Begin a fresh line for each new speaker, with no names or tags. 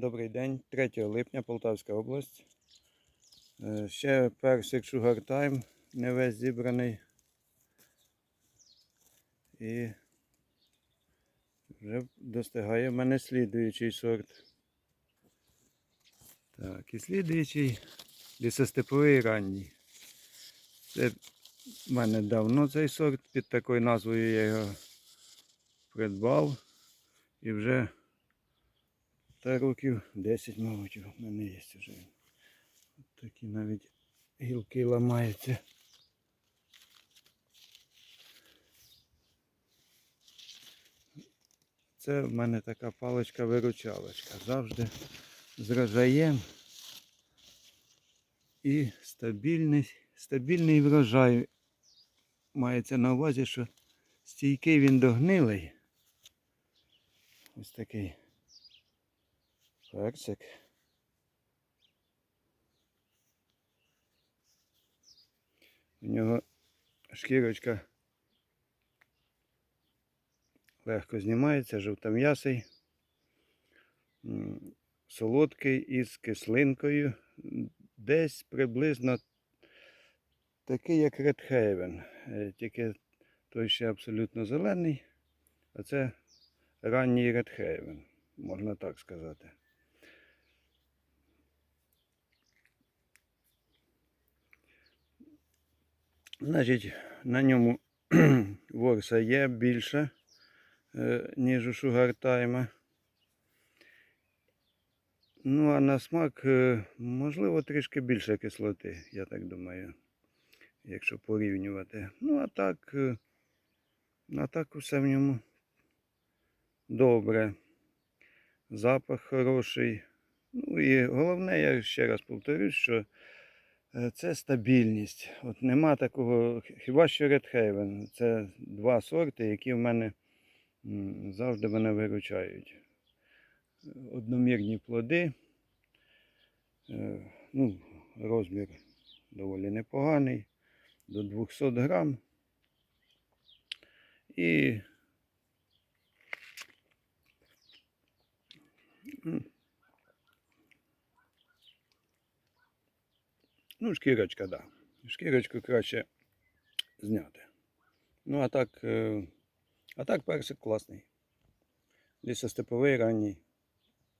Добрий день, 3 липня, Полтавська область. Е, Ще персик Sugar Time, не весь зібраний. І вже достигає в мене слідуючий сорт. Так, і слідуючий лісостеповий ранній. Це в мене давно цей сорт, під такою назвою я його придбав. І вже та років 10, мабуть, у мене є вже. Такі навіть гілки ламаються. Це в мене така паличка-виручалочка. Завжди з і стабільний, стабільний врожай. Мається на увазі, що стійкий він до гнилий. Ось такий персик. У нього шкірочка легко знімається, жовтом'ясий, солодкий із кислинкою, десь приблизно такий, як е, тільки той ще абсолютно зелений, а це ранній Haven, можна так сказати. Значить, на ньому ворса є більше, е, ніж у Шугартайма. Ну, а на смак, е, можливо, трішки більше кислоти, я так думаю, якщо порівнювати. Ну, а так, е, а так усе в ньому добре. Запах хороший. Ну і головне, я ще раз повторюсь, що це стабільність. От нема такого, хіба що Haven. Це два сорти, які в мене завжди мене виручають. Одномірні плоди. Е, Ну, розмір доволі непоганий, до 200 грам. І Ну, шкірочка, так. Да. Шкірочку краще зняти. Ну, а так, е, а так персик класний. Лісостеповий ранній.